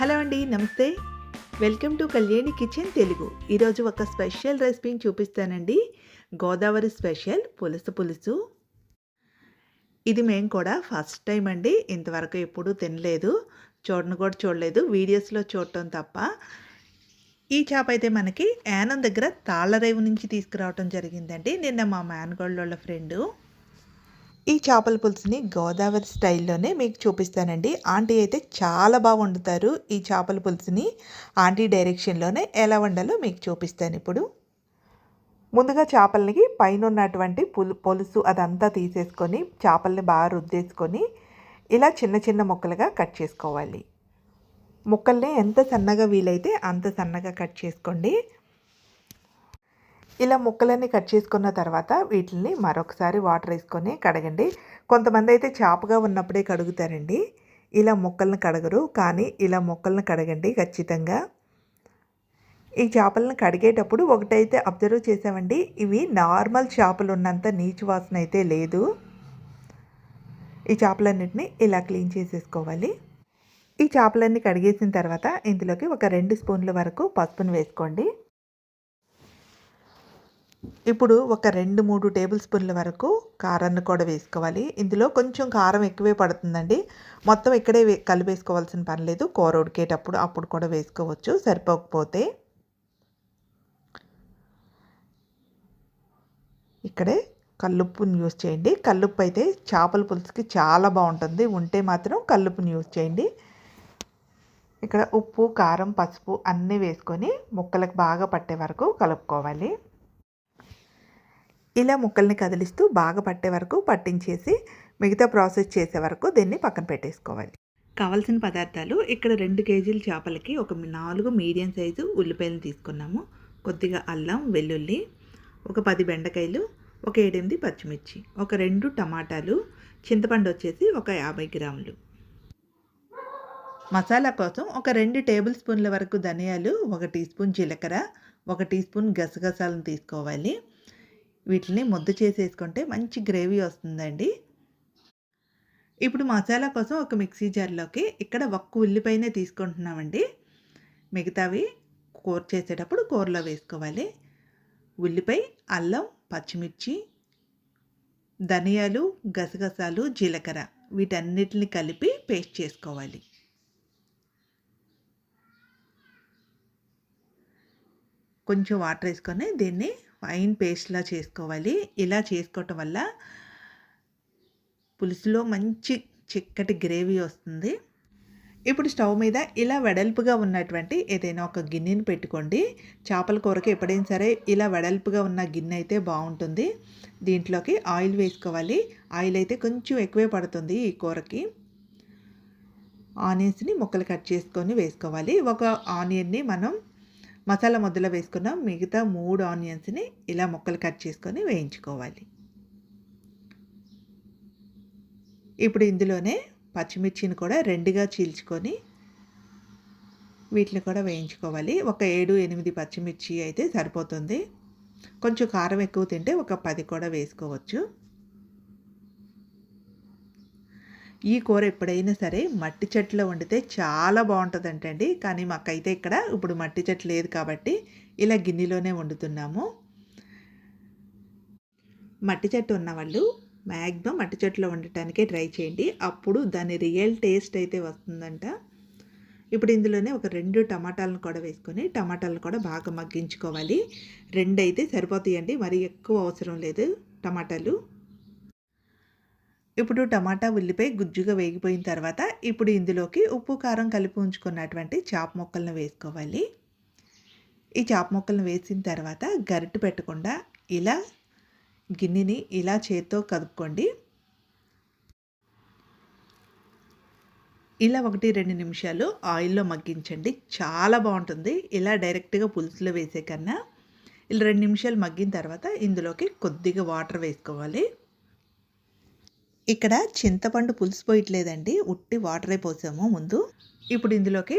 Hello అండి నమస్తే. Welcome to Kalyani kitchen Telugu. ఈరోజు ఒక స్పెషల్ రెసిపీని చూపిస్తానండి. గోదావరి స్పెషల్ పులుసు పులుసు. ఇది మేము కూడా ఫస్ట్ టైం అండి ఇంతవరకు ఎప్పుడూ తినలేదు. చూడను కూడా చూడలేదు వీడియోస్లో చూడటం తప్ప. ఈ చేప అయితే మనకి యానం దగ్గర తాళ్ళరేవు నుంచి తీసుకురావటం జరిగిందండి. నిన్న మా మేనగోళ్ళ ఫ్రెండు. ఈ చేపల పులుసుని గోదావరి స్టైల్లోనే మీకు చూపిస్తానండి. ఆంటీ అయితే చాలా బాగా వండుతారు ఈ చేపల పులుసుని. ఆంటీ డైరెక్షన్లోనే ఎలా వండాలో మీకు చూపిస్తాను ఇప్పుడు. ముందుగా చేపలకి పైన ఉన్నటువంటి పులు పొలుసు అదంతా తీసేసుకొని చేపల్ని బాగా రుద్దేసుకొని ఇలా చిన్న చిన్న ముక్కలుగా కట్ చేసుకోవాలి. ముక్కల్ని ఎంత సన్నగా వీలైతే అంత సన్నగా కట్ చేసుకోండి. ఇలా ముక్కలన్నీ కట్ చేసుకున్న తర్వాత వీటిని మరొకసారి వాటర్ వేసుకొని కడగండి. కొంతమంది అయితే చేపగా ఉన్నప్పుడే కడుగుతారండి. ఇలా ముక్కలను కడగరు కానీ ఇలా ముక్కలను కడగండి ఖచ్చితంగా. ఈ చేపలను కడిగేటప్పుడు ఒకటైతే అబ్జర్వ్ చేసామండి ఇవి నార్మల్ చేపలు ఉన్నంత నీచు వాసన అయితే లేదు. ఈ చేపలన్నింటినీ ఇలా క్లీన్ చేసేసుకోవాలి. ఈ చేపలన్నీ కడిగేసిన తర్వాత ఇందులోకి ఒక రెండు స్పూన్ల వరకు పసుపును వేసుకోండి. ఇప్పుడు ఒక రెండు మూడు టేబుల్ స్పూన్ల వరకు కారాన్ని కూడా వేసుకోవాలి. ఇందులో కొంచెం కారం ఎక్కువే పడుతుందండి. మొత్తం ఇక్కడే కలిపేసుకోవాల్సిన పని లేదు. కూర ఉడికేటప్పుడు అప్పుడు కూడా వేసుకోవచ్చు. సరిపోకపోతే ఇక్కడే కల్లుప్పుని యూస్ చేయండి. కల్లుప్పు అయితే చేపల పులుసుకి చాలా బాగుంటుంది. ఉంటే మాత్రం కల్లుప్పుని యూస్ చేయండి. ఇక్కడ ఉప్పు కారం పసుపు అన్నీ వేసుకొని ముక్కలకు బాగా పట్టే వరకు కలుపుకోవాలి. ఇలా ముక్కల్ని కదిలిస్తూ బాగా పట్టే వరకు పట్టించేసి మిగతా ప్రాసెస్ చేసే వరకు దీన్ని పక్కన పెట్టేసుకోవాలి. కావలసిన పదార్థాలు ఇక్కడ రెండు కేజీల చేపలకి ఒక నాలుగు మీడియం సైజు ఉల్లిపాయలు తీసుకున్నాము. కొద్దిగా అల్లం వెల్లుల్లి ఒక పది బెండకాయలు ఒక ఏడెనిమిది పచ్చిమిర్చి ఒక రెండు టమాటాలు చింతపండు వచ్చేసి ఒక యాభై గ్రాములు. మసాలా కోసం ఒక రెండు టేబుల్ స్పూన్ల వరకు ధనియాలు ఒక టీ స్పూన్ జీలకర్ర ఒక టీ స్పూన్ గసగసాలను తీసుకోవాలి. వీటిని ముద్ద చేసేసుకుంటే మంచి గ్రేవీ వస్తుందండి. ఇప్పుడు మసాలా కోసం ఒక మిక్సీ జార్లోకి ఇక్కడ ఒక్క ఉల్లిపాయనే తీసుకుంటున్నామండి. మిగతావి కూర చేసేటప్పుడు కూరలో వేసుకోవాలి. ఉల్లిపాయ అల్లం పచ్చిమిర్చి ధనియాలు గసగసాలు జీలకర్ర వీటన్నిటిని కలిపి పేస్ట్ చేసుకోవాలి. కొంచెం వాటర్ వేసుకొని దీన్ని ఫైన్ పేస్ట్లా చేసుకోవాలి. ఇలా చేసుకోవటం వల్ల పులుసులో మంచి చిక్కటి గ్రేవీ వస్తుంది. ఇప్పుడు స్టవ్ మీద ఇలా వెడల్పుగా ఉన్నటువంటి ఏదైనా ఒక గిన్నెని పెట్టుకోండి. చేపల కూరకి ఎప్పుడైనా సరే ఇలా వెడల్పుగా ఉన్న గిన్నె అయితే బాగుంటుంది. దీంట్లోకి ఆయిల్ వేసుకోవాలి. ఆయిల్ అయితే కొంచెం ఎక్కువే పడుతుంది ఈ కూరకి. ఆనియన్స్ని ముక్కలు కట్ చేసుకొని వేసుకోవాలి. ఒక ఆనియన్ని మనం మసాలా ముద్దలో వేసుకున్న. మిగతా మూడు ఆనియన్స్ని ఇలా ముక్కలు కట్ చేసుకొని వేయించుకోవాలి. ఇప్పుడు ఇందులోనే పచ్చిమిర్చిని కూడా రెండుగా చీల్చుకొని వీటిని కూడా వేయించుకోవాలి. ఒక ఏడు ఎనిమిది పచ్చిమిర్చి అయితే సరిపోతుంది. కొంచెం కారం ఎక్కువ తింటే ఒక పది కూడా వేసుకోవచ్చు. ఈ కూర ఎప్పుడైనా సరే మట్టి చెట్టులో వండితే చాలా బాగుంటుందంటండి. కానీ మాకైతే ఇక్కడ ఇప్పుడు మట్టి చెట్టు లేదు కాబట్టి ఇలా గిన్నెలోనే వండుతున్నాము. మట్టి చెట్టు ఉన్నవాళ్ళు మ్యాక్సిమం మట్టి చెట్టులో వండటానికే ట్రై చేయండి. అప్పుడు దాని రియల్ టేస్ట్ అయితే వస్తుందంట. ఇప్పుడు ఇందులోనే ఒక రెండు టమాటాలను కూడా వేసుకొని టమాటాలను కూడా బాగా మగ్గించుకోవాలి. రెండు అయితే సరిపోతాయండి. మరి ఎక్కువ అవసరం లేదు టమాటాలు. ఇప్పుడు టమాటా ఉల్లిపాయ గుజ్జుగా వేగిపోయిన తర్వాత ఇప్పుడు ఇందులోకి ఉప్పు కారం కలిపి ఉంచుకున్నటువంటి చాప ముక్కలను వేసుకోవాలి. ఈ చాప ముక్కలను వేసిన తర్వాత గరిటె పెట్టకుండా ఇలా గిన్నెని ఇలా చేత్తో కదుపుకోండి. ఇలా ఒకటి రెండు నిమిషాలు ఆయిల్లో మగ్గించండి. చాలా బాగుంటుంది. ఇలా డైరెక్ట్గా పులుసులో వేసే కన్నా ఇలా రెండు నిమిషాలు మగ్గిన తర్వాత ఇందులోకి కొద్దిగా వాటర్ వేసుకోవాలి. ఇక్కడ చింతపండు పులుసు పోయట్లేదండి. ఉట్టి వాటరే పోసాము ముందు. ఇప్పుడు ఇందులోకి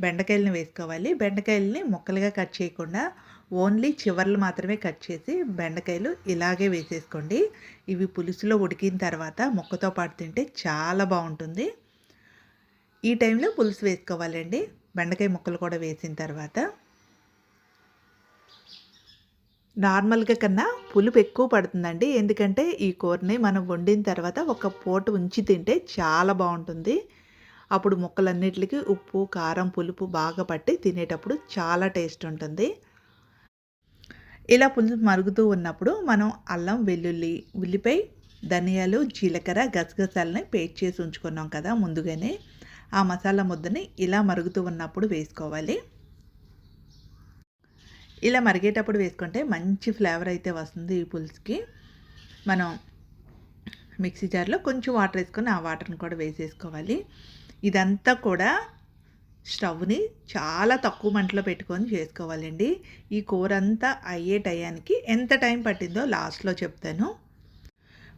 బెండకాయలని వేసుకోవాలి. బెండకాయలని ముక్కలుగా కట్ చేయకుండా ఓన్లీ చివర్లు మాత్రమే కట్ చేసి బెండకాయలు ఇలాగే వేసేసుకోండి. ఇవి పులుసులో ఉడికిన తర్వాత ముక్కతో పాటు తింటే చాలా బాగుంటుంది. ఈ టైంలో పులుసు వేసుకోవాలండి. బెండకాయ ముక్కలు కూడా వేసిన తర్వాత. నార్మల్గా కన్నా పులుపు ఎక్కువ పడుతుందండి. ఎందుకంటే ఈ కూరని మనం వండిన తర్వాత ఒక పూట ఉంచి తింటే చాలా బాగుంటుంది. అప్పుడు ముక్కలన్నిటికి ఉప్పు కారం పులుపు బాగా పట్టి తినేటప్పుడు చాలా టేస్ట్ ఉంటుంది. ఇలా పులుసు మరుగుతూ ఉన్నప్పుడు మనం అల్లం వెల్లుల్లి ఉల్లిపాయ ధనియాలు జీలకర్ర గసగసాలని పేస్ట్ చేసి ఉంచుకున్నాం కదా ముందుగానే. ఆ మసాలా ముద్దని ఇలా మరుగుతూ ఉన్నప్పుడు వేసుకోవాలి. ఇలా మరిగేటప్పుడు వేసుకుంటే మంచి ఫ్లేవర్ అయితే వస్తుంది ఈ పులుసుకి. మనం మిక్సీ జార్లో కొంచెం వాటర్ వేసుకొని ఆ వాటర్ని కూడా వేసేసుకోవాలి. ఇదంతా కూడా స్టవ్ని చాలా తక్కువ మంటలో పెట్టుకొని చేసుకోవాలండి. ఈ కూర అంతా అయ్యే టయానికి ఎంత టైం పట్టిందో లాస్ట్లో చెప్తాను.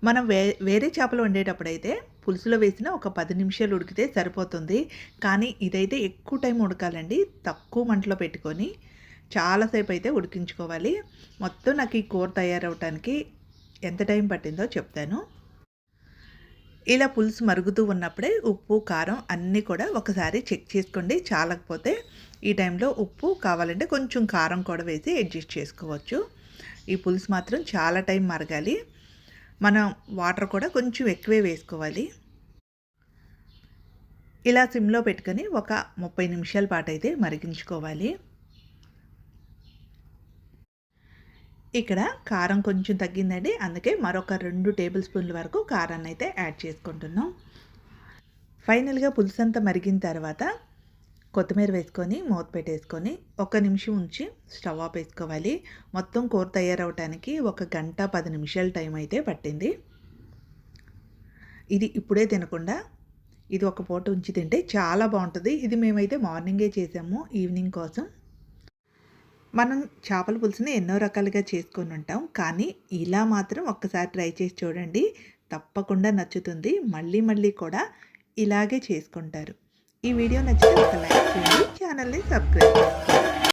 మనం వే వేరే చేపలు వండేటప్పుడు అయితే పులుసులో వేసిన ఒక పది నిమిషాలు ఉడికితే సరిపోతుంది. కానీ ఇదైతే ఎక్కువ టైం ఉడకాలండి. తక్కువ మంటలో పెట్టుకొని చాలాసేపు అయితే ఉడికించుకోవాలి. మొత్తం నాకు ఈ కూర తయారవటానికి ఎంత టైం పట్టిందో చెప్తాను. ఇలా పులుసు మరుగుతూ ఉన్నప్పుడే ఉప్పు కారం అన్నీ కూడా ఒకసారి చెక్ చేసుకోండి. చాలకపోతే ఈ టైంలో ఉప్పు కావాలంటే కొంచెం కారం కూడా వేసి అడ్జస్ట్ చేసుకోవచ్చు. ఈ పులుసు మాత్రం చాలా టైం మరగాలి. మనం వాటర్ కూడా కొంచెం ఎక్కువే వేసుకోవాలి. ఇలా సిమ్లో పెట్టుకొని ఒక ముప్పై నిమిషాల పాటు అయితే మరిగించుకోవాలి. ఇక్కడ కారం కొంచెం తగ్గిందండి. అందుకే మరొక రెండు టేబుల్ స్పూన్ల వరకు కారాన్ని అయితే యాడ్ చేసుకుంటున్నాం. ఫైనల్గా పులుసు అంతా మరిగిన తర్వాత కొత్తిమీర వేసుకొని మూత పెట్టేసుకొని ఒక నిమిషం ఉంచి స్టవ్ ఆఫ్ వేసుకోవాలి. మొత్తం కూర తయారవటానికి ఒక గంట పది నిమిషాల టైం అయితే పట్టింది. ఇది ఇప్పుడే తినకుండా ఇది ఒక పూట ఉంచి తింటే చాలా బాగుంటుంది. ఇది మేమైతే మార్నింగే చేసాము. ఈవినింగ్ కోసం మనం చేపల పులుసుని ఎన్నో రకాలుగా చేసుకొని ఉంటాం. కానీ ఇలా మాత్రం ఒక్కసారి ట్రై చేసి చూడండి. తప్పకుండా నచ్చుతుంది. మళ్ళీ మళ్ళీ కూడా ఇలాగే చేసుకుంటారు. ఈ వీడియో నచ్చితే ఒక లైక్ చేయండి. ఛానల్ని సబ్స్క్రైబ్ చేసుకోండి.